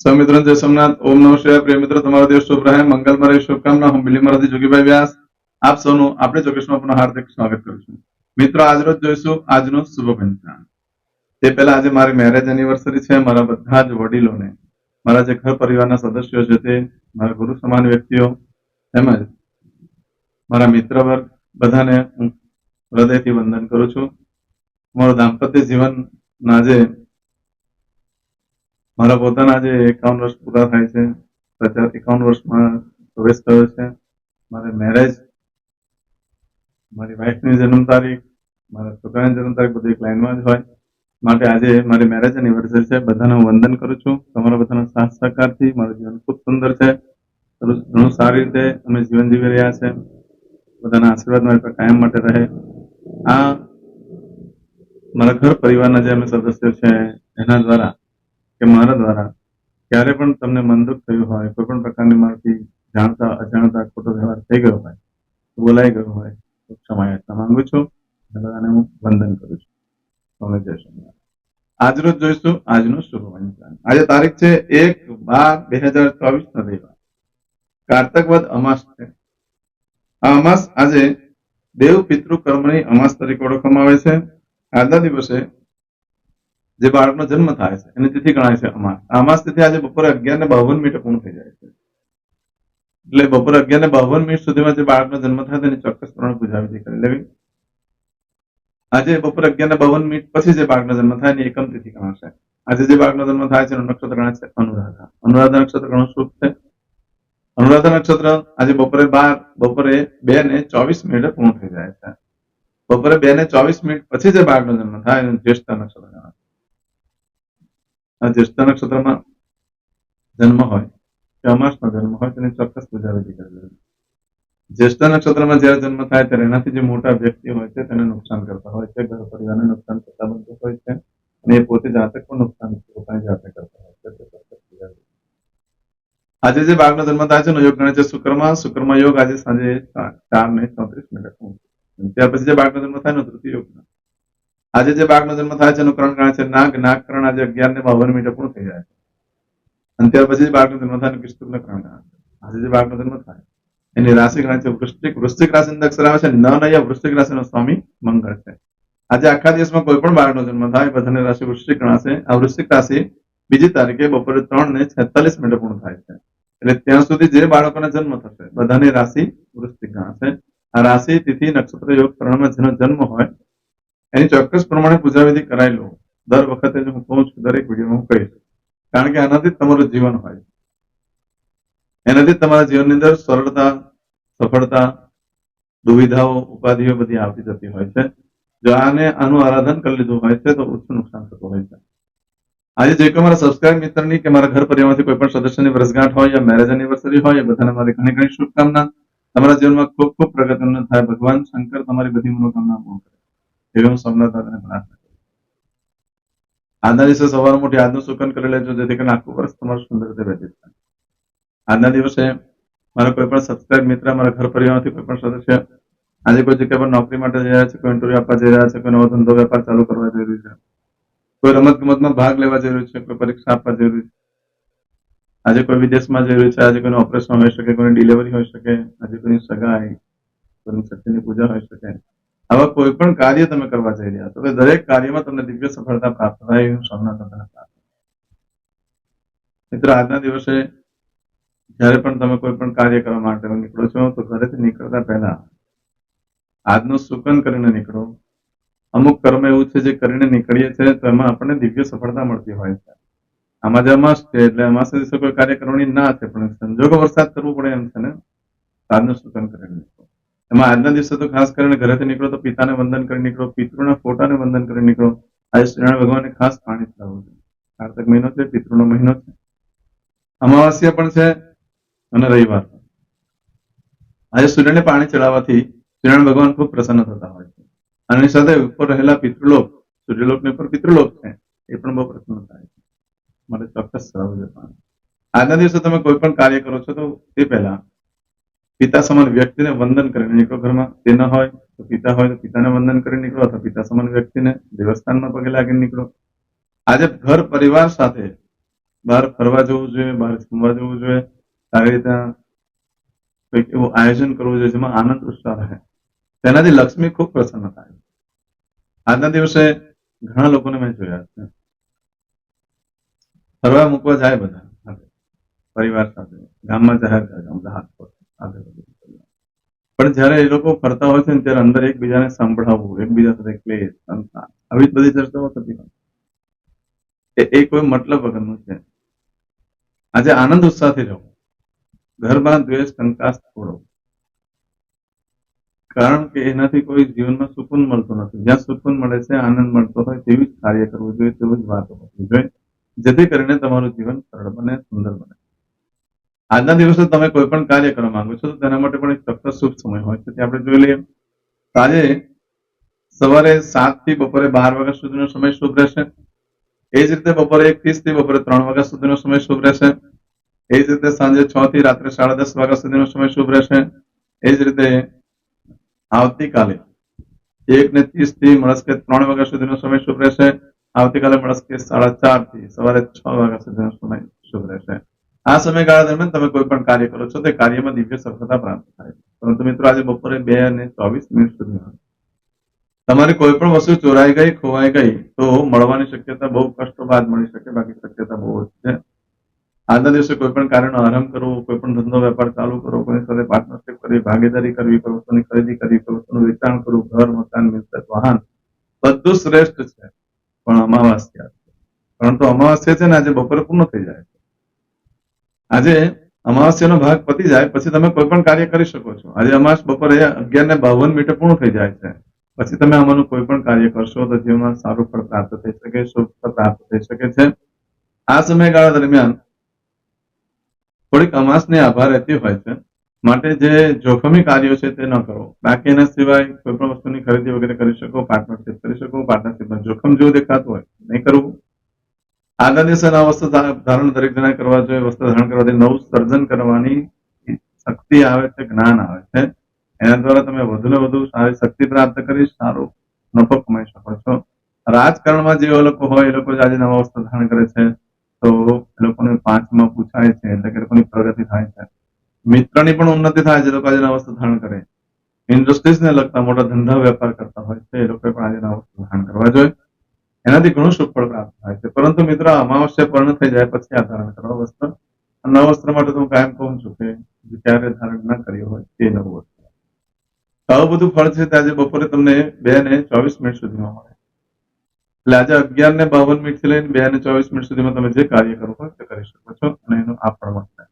સૌ મિત્રો જય સોમનાથ ઓમ નમઃ પ્રિય મિત્રો તમારો દિવસ શુભ રહે મંગલમય રહે શુભકામના હું મિલી મરાઠી જોગીભાઈ વ્યાસ આપ સૌનું આપણે જોગેશમાં પણ હાર્દિક સ્વાગત કરું છું. મિત્રો આજરોજ જોઈશું આજનું શુભ પંચાંગ તે પહેલા આજે મારી મેરેજ એનિવર્સરી છે મારા બધા જ વડીલોને મારા જે ઘર પરિવારના સદસ્યો છે તે મારા ગુરુ સમાન વ્યક્તિઓ તેમજ મારા મિત્ર વર્ગ બધાને હું હૃદયથી વંદન કરું છું. મારું દાંપત્ય જીવન આજે મારા પોતાના જે એકાવન વર્ષ પૂરા થાય છે અત્યારે એકાવન વર્ષમાં પ્રવેશ થયો છે, મારે મેરેજ મારી વાઈફની જન્મ તારીખ, મારા છોકરાની જન્મ તારીખ બધું એક લાઇનમાં જ હોય. માટે આજે મારી મેરેજ એનિવર્સરી છે, બધાને હું વંદન કરું છું. તમારા બધાના સાથ સહકારથી મારું જીવન ખૂબ સુંદર છે. ઘણું સારી રીતે અમે જીવન જીવી રહ્યા છે. બધાના આશીર્વાદ મારી પર કાયમ માટે રહે. આ મારા ઘર પરિવારના જે અમે સદસ્યો છે, એના દ્વારા કે મારા દ્વારા ક્યારે પણ તમને મન થયું હોય કોઈ પણ પ્રકારની મારાથી જાણતા, અજાણતા ખોટો વ્યવહાર થઈ ગયો હોય બોલાઈ ગયો હોય, તો ક્ષમા યાચના માંગુ છું. અને હું વંદન કરું છું. તમને જય સોમનાથ આજરોજ જોઈશું આજનું શુભ પંચાંગ આજે તારીખ છે એક બાર બે હજાર ચોવીસ નો રવિવાર. કારતક વદ અમાસ છે. આ અમાસ આજે દેવ પિતૃ કર્મની અમાસ તરીકે ઓળખવામાં આવે છે. આજના દિવસે જે બાળકનો જન્મ થાય છે, એની તિથિ ગણાય છે અમાસ. અમાસ તિથિ આજે બપોરે અગિયાર ને બાવન મિનિટે પૂર્ણ થઈ જાય છે. એટલે બપોરે અગિયાર ને બાવન મિનિટ સુધીમાં જે બાળકનો જન્મ થાય તેની ચોક્કસ પ્રમાણે પૂજા વિધિ કરી લેવી. આજે બપોરે અગિયાર ને બાવન મિનિટ પછી જે બાળકનો જન્મ થાય એની એકમ તિથિ ગણાશે. આજે જે બાળકનો જન્મ થાય છે, એનું નક્ષત્ર ગણાય છે અનુરાધા. અનુરાધા નક્ષત્ર ઘણું શુભ છે. અનુરાધા નક્ષત્ર આજે બપોરે બાર, બપોરે બે ને ચોવીસ મિનિટે પૂર્ણ થઈ જાય છે. બપોરે બે ને ચોવીસ મિનિટ પછી જે બાળકનો જન્મ થાય, એનું જ્યેષ્ઠ નક્ષત્ર ગણાય આ જ્યેષ્ઠ નક્ષત્રમાં જન્મ હોય કે જન્મ હોય, તેની ચોક્કસ પૂજા વિધિ કરવી જ્યેષ્ઠ નક્ષત્રમાં જ્યારે જન્મ થાય, ત્યારે એનાથી જે મોટા વ્યક્તિ હોય છે, તેને નુકસાન કરતા હોય છે. ઘર પરિવારને નુકસાન થતા બનતું હોય છે. અને એ પોતે જાતે પણ નુકસાન પોતાની જાતે કરતા હોય છે. આજે જે બાળકનો જન્મ થાય છે યોગ ગણે છે શુક્રમાં શુક્રમાં યોગ આજે સાંજે ચાર ને ચોત્રીસ મિનિટ ત્યાર પછી જે બાળકનો જન્મ થાય ને, તૃતીય યોગ ગણાય. આજે જે બાઘનો જન્મ થાય છે એનું કરણ કારણ છે નાગ. નાગકરણ આજે અગિયાર ને બાવન મિનિટે પૂર્ણ થઈ જાય છે. અને ત્યાર પછી બાળકનો જન્મ થાય કિસ્તુક કરણ ગણાય છે. આજે જે બાળકનો જન્મ થાય, એની રાશિ ગણાય છે વૃશ્ચિક. વૃશ્ચિક રાશિ અંદર આવે છે ન નયા, વૃશ્ચિક રાશિનો સ્વામી મંગળ છે. આજે આખા દિવસમાં કોઈ પણ બાળકનો જન્મ થાય, બધાની રાશિ વૃશ્ચિક ગણાશે. આ વૃશ્ચિક રાશિ બીજી તારીખે બપોરે ત્રણ ને છેતાલીસ મિનિટે પૂર્ણ થાય છે. એટલે ત્યાં સુધી જે બાળકોને જન્મ થશે, બધાની રાશિ વૃશ્ચિક ગણાશે. આ રાશિ તિથિ નક્ષત્ર યોગ પ્રણમાં જેનો જન્મ હોય એની ચોક્કસ પ્રમાણે પૂજાવિધિ કરાવી લો દર વખતે હું કહું છું, દરેક વિડીયોમાં હું કહીશ. કારણ કે આનાથી તમારું જીવન હોય એનાથી તમારા જીવનની અંદર સરળતા, સફળતા, દુવિધાઓ, ઉપાધિઓ બધી આવતી જતી હોય છે. જો આને, આનું આરાધન કરી લીધું હોય છે, તો ઓછું નુકસાન થતું હોય છે. આજે જે કોઈ મારા સબસ્ક્રાઇબ મિત્રની કે મારા ઘર પરિવારમાંથી કોઈ પણ સદસ્યની વર્ષગાંઠ હોય યા મેરેજ એનિવર્સરી હોય એ બધાને મારી ઘણી ઘણી શુભકામના. તમારા જીવનમાં ખૂબ ખૂબ પ્રગતિ થાય. ભગવાન શંકર તમારી બધી મનોકામના પૂર્ણ કરે. એવી હું દાદાને પ્રાર્થના આજના દિવસે સવાર મોટી આજનું સુકન કરી લેજો, જેથી કરીને આખું વર્ષ તમારું સુંદર રીતે વ્યતીત થાય. આજના દિવસે મારા કોઈ પણ સબસ્ક્રાઇબ મિત્ર, મારા ઘર પરિવારમાંથી કોઈ પણ સદસ્ય આજે કોઈ જગ્યા પર નોકરી માટે જઈ રહ્યા છે, કોઈ ઇન્ટરવ્યુ આપવા જઈ રહ્યા છે, કોઈ નવો ધંધો વેપાર ચાલુ કરવા જઈ રહ્યું છે, કોઈ રમત ગમતમાં ભાગ લેવા જઈ રહ્યું છે, કોઈ પરીક્ષા આપવા જઈ રહ્યું છે, આજે કોઈ વિદેશમાં જઈ રહ્યું છે, આજે કોઈનું ઓપરેશન હોઈ શકે, કોઈની ડિલિવરી હોઈ શકે, આજે કોઈની સગાઈ, કોઈની શક્તિની પૂજા હોઈ શકે આવા કોઈ પણ કાર્ય તમે કરવા જઈ રહ્યા છો દરેક કાર્યમાં તમને દિવ્ય સફળતા પ્રાપ્ત થાય એવી દાદાને પ્રાર્થના મિત્રો, આજના દિવસે જ્યારે પણ તમે કોઈ પણ કાર્ય કરવા માટે નીકળો છો, તો ઘરેથી નીકળતા પહેલા આજનું સુકન કરીને નીકળો. અમુક કર્મ એવું છે જે કરીને નીકળીએ છીએ તો એમાં આપણને દિવ્ય સફળતા મળતી હોય છે. આમાં જે અમાસ છે, એટલે અમાસ કોઈ કાર્ય કરવાની ના છે, પણ સંજોગો વરસાદ કરવો પડે એમ છે ને આજનું સુકન કરીને એમાં આજના દિવસે તો ખાસ કરીને ઘરેથી નીકળો તો પિતાને વંદન કરી નીકળો, પિતૃના ફોટાને વંદન કરી નીકળો. આજે શ્રીનારાયણ ભગવાનને ખાસ પાણી ચડાવવું છે. કાર્તક મહિનો છે, પિતૃનો મહિનો છે. અમાવાસ્યા પણ છે અને રવિવાર આજે સૂર્યને પાણી ચડાવવાથી શ્રીનારાયણ ભગવાન ખૂબ પ્રસન્ન થતા હોય છે. અને સાથે ઉપર રહેલા પિતૃલોક, સૂર્યલોકની ઉપર પિતૃલોક છે, એ પણ બહુ પ્રસન્ન થાય છે. મારે ચોક્કસ ચડાવવું છે પાણી. આજના દિવસે તમે કોઈ પણ કાર્ય કરો છો તો તે પહેલા પિતા સમાન વ્યક્તિને વંદન કરીને નીકળો ઘરમાં. તે ન હોય તો પિતા હોય તો પિતાને વંદન કરી નીકળો અથવા પિતા સમાન વ્યક્તિને દેવસ્થાનમાં પગે લાગીને નીકળો. આજે ઘર પરિવાર સાથે બહાર ફરવા જવું જોઈએ, બહાર જમવા જવું જોઈએ. સારી રીતે કંઈક એવું આયોજન કરવું જોઈએ જેમાં આનંદ, ઉત્સાહ રહે. તેનાથી લક્ષ્મી ખૂબ પ્રસન્ન થાય. આજના દિવસે ઘણા લોકોને મેં જોયા છે. ફરવા મૂકવા જાય બધા. પરિવાર સાથે. ગામમાં જાહેર થાય પર સાથે બધું પરિવાર. પણ જ્યારે એ લોકો ફરતા હોય છે ને ત્યારે અંદર એકબીજાને સંભળાવવું એકબીજા સાથે ક્લેશ સંતાન આવી જ બધી ચર્ચાઓ થતી હોય એ એ કોઈ મતલબ વગરનું છે આજે આનંદ ઉત્સાહથી રહો ઘરમાં દ્વેષ કંકાસ છોડો કારણ કે એનાથી કોઈ જીવનમાં સુકૂન મળતો નથી જ્યાં સુકૂન મળે છે આનંદ મળતો હોય તેવી જ કાર્ય કરવું જોઈએ તેવું જ વાતો કરવી જોઈએ જેથી કરીને તમારું જીવન સરળ બને સુંદર બને આજના દિવસે તમે કોઈ પણ કાર્ય કરવા માંગો છો, તો તેના માટે પણ એક ચોક્કસ શુભ સમય હોય છે. આપણે જોઈ લઈએ. આજે સવારે સાતથી બપોરે બાર વાગ્યા સુધીનો સમય શુભ રહેશે. એ જ રીતે બપોરે એક ત્રીસથી બપોરે ત્રણ વાગ્યા સુધીનો સમય શુભ રહેશે. એ જ રીતે સાંજે છ થી રાત્રે સાડા દસ વાગ્યા સુધીનો સમય શુભ રહેશે. એ જ રીતે આવતીકાલે એક ને ત્રીસથી મળસ્કે ત્રણ વાગ્યા સુધીનો સમય શુભ રહેશે. આવતીકાલે મળસ્કે સાડા ચારથી સવારે છ વાગ્યા સુધીનો સમય શુભ રહેશે. આ સમયગાળા દરમિયાન તમે કોઈ પણ કાર્ય કરો છો, તે કાર્યમાં દિવ્ય સફળતા પ્રાપ્ત થાય પરંતુ મિત્રો, આજે બપોરે બે અને ચોવીસ મિનિટ સુધી તમારી કોઈ પણ વસ્તુ ચોરાઈ ગઈ, ખોવાઈ ગઈ, તો મળવાની શક્યતા બહુ કષ્ટ બાદ મળી શકે, બાકી શક્યતા બહુ છે. આજના દિવસે કોઈ પણ કાર્યનો આરંભ કરવો, કોઈ પણ ધંધો, વેપાર ચાલુ કરવો, કોઈની સાથે પાર્ટનરશિપ કરવી, ભાગીદારી કરવી વસ્તુની ખરીદી કરવી વસ્તુનું વેચાણ કરવું, ઘર, મકાન, મિલકત, વાહન, બધું શ્રેષ્ઠ છે. પણ અમાવાસ્યા પરંતુ અમાવાસ્યા છે ને આજે બપોરે પૂર્ણ થઈ જાય છે. આજે અમાવાસ્યનો ભાગ પતી જાય, પછી તમે કોઈ પણ કાર્ય કરી શકો છો. આજે અમાસ બપોરે અગિયાર ને બાવન મિનિટે પૂર્ણ થઈ જાય છે. પછી તમે આમાંનું કોઈ પણ કાર્ય કરશો તો જીવનમાં સારું ફળ પ્રાપ્ત થઈ શકે, શુભ પ્રાપ્ત થઈ શકે છે. આ સમયગાળા દરમિયાન થોડીક અમાસની આભાર રહેતી હોય છે. માટે જે જોખમી કાર્યો છે તે ન કરો. બાકી એના સિવાય કોઈ પણ વસ્તુની ખરીદી વગેરે કરી શકો, પાર્ટનરશિપ કરી શકો, પાર્ટનરશિપમાં જોખમ જેવું દેખાતું હોય નહીં કરવું. આજના સર આ વસ્તુ ધારણ દરેક જણા કરવા જોઈએ વસ્તુ ધારણ કરવાથી નવું સર્જન કરવાની શક્તિ આવે છે, જ્ઞાન આવે છે. એના દ્વારા તમે વધુ ને વધુ સારી શક્તિ પ્રાપ્ત કરી, સારો નફો કમાઈ શકો છો. રાજકારણમાં જે લોકો હોય, એ લોકો આજે નવા વસ્તુ ધારણ કરે છે. તો એ લોકોને પાંચમાં પૂછાય છે, એટલે કે લોકોની પ્રગતિ થાય છે. મિત્રની પણ ઉન્નતિ થાય છે લોકો આજે નવા વસ્તુ ધારણ કરે. ઇન્ડસ્ટ્રીઝને લગતા મોટા ધંધા વેપાર કરતા હોય છે, એ લોકોએ પણ આજે નવા વસ્તુ ધારણ કરવા જોઈએ. એનાથી ઘણું સુફળ પ્રાપ્ત થાય છે. પરંતુ મિત્ર અમાવસ્યા પૂર્ણ થઈ જાય પછી આ ધારણ કરવા વસ્ત્ર. નવ વસ્ત્ર માટે હું કાયમ કહું છું કે જે ધારણ ના કર્યું હોય તે નવું વસ્ત્ર. આવું બધું ફળ છે આજે બપોરે તમને બે ને ચોવીસ મિનિટ સુધીમાં મળે. એટલે આજે અગિયાર ને બાવન મિનિટથી લઈને બે ને ચોવીસ મિનિટ સુધીમાં તમે જે કાર્ય કરવું હોય તે કરી શકો છો અને એનું આ ફળ મળશે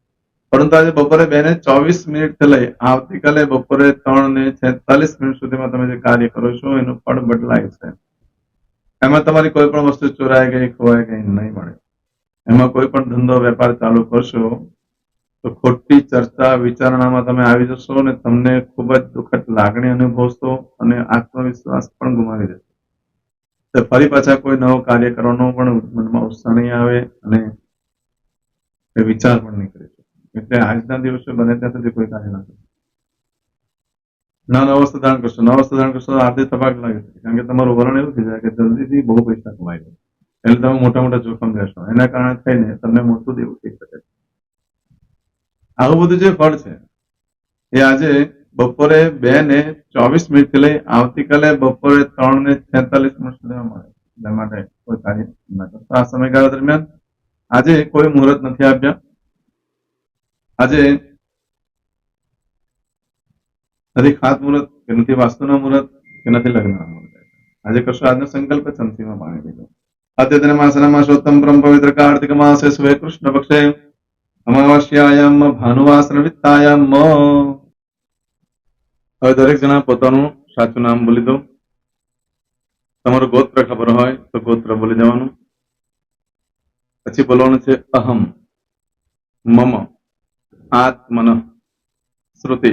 પરંતુ આજે બપોરે બે ને ચોવીસ મિનિટથી લઈ આવતીકાલે બપોરે ત્રણ ને છેતાલીસ મિનિટ સુધીમાં તમે જે કાર્ય કરો છો, એનું ફળ બદલાય છે. એમાં તમારી કોઈ પણ વસ્તુ ચોરાય ગઈ ખોવાય ગઈ, નહીં મળે. એમાં કોઈ પણ ધંધો, વેપાર ચાલુ કરશો, તો ખોટી ચર્ચા, વિચારણામાં તમે આવી જશો અને તમને ખૂબ જ દુઃખદ લાગણી અનુભવશો અને આત્મવિશ્વાસ પણ ગુમાવી દેશો. ફરી પાછા કોઈ નવો કાર્ય કરવાનો પણ મનમાં ઉત્સાહ નહીં આવે અને વિચાર પણ નહીં કરી. એટલે આજના દિવસે બને ત્યાં સુધી કોઈ કાર્ય ના કરો. ના ના, અવસ્થા ધારણ કરશો, ના, અવસ્થા ધારણ કરશો આર્થિક તબાક લાગે છે. કારણ કે તમારું વલણ એવું થઈ જાય કે જલ્દીથી બહુ પૈસા કમાઈ જાય એટલે તમે મોટા મોટા જોખમ લેશો. એના કારણે થઈને તમને મોટું દેવું થઈ શકે છે. આવું બધું જે ફળ છે, એ આજે બપોરે બે ને ચોવીસ મિનિટથી લઈ આવતીકાલે બપોરે ત્રણ ને છેતાલીસ મિનિટ સુધીમાં મળે એટલા માટે કોઈ કાર્ય ના કરતો આ સમયગાળા દરમિયાન આજે કોઈ મુહૂર્ત નથી આપ્યા. આજે નથી ખાત મુહૂર્ત, કે નથી વાસ્તુના મુહૂર્ત, કે નથી લગ્નના મુહૂર્ત. આજે કરશો આજનો સંકલ્પ ચમચીમાં પાણી લીધો. અદ્યતન માસના માસોત્તમ પરમ પવિત્ર કાર્તિક માસે સ્વે કૃષ્ણ પક્ષે અમાવાસ્યાયામ ભાનુવાસન વિત્તાયામ હવે દરેક જણા પોતાનું સાચું નામ બોલી દો. તમારું ગોત્ર ખબર હોય તો ગોત્ર બોલી દેવાનું. પછી બોલવાનું છે અહમ, મમ, આત્મન, શ્રુતિ.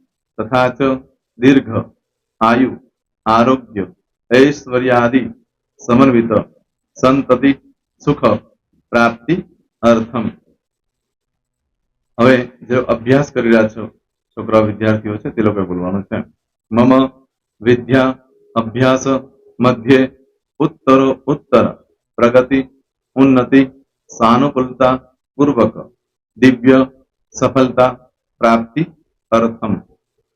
તથા ચ દીર્ઘ આયુ આરોગ્ય ઐશ્વર્યાદિ સમન્વિત સંતતિ સુખ પ્રાપ્તિ અર્થમ હવે જે અભ્યાસ કરી રહ્યા છો, છોકરા વિદ્યાર્થીઓ છે, તે લોકોએ બોલવાનું છે. મમ વિદ્યા અભ્યાસ મધ્યે ઉત્તરો ઉત્તર, પ્રગતિ ઉન્નતિ સાનુકૂલતા પૂર્વક, દિવ્ય સફળતા, પ્રાપ્તિ અર્થમ.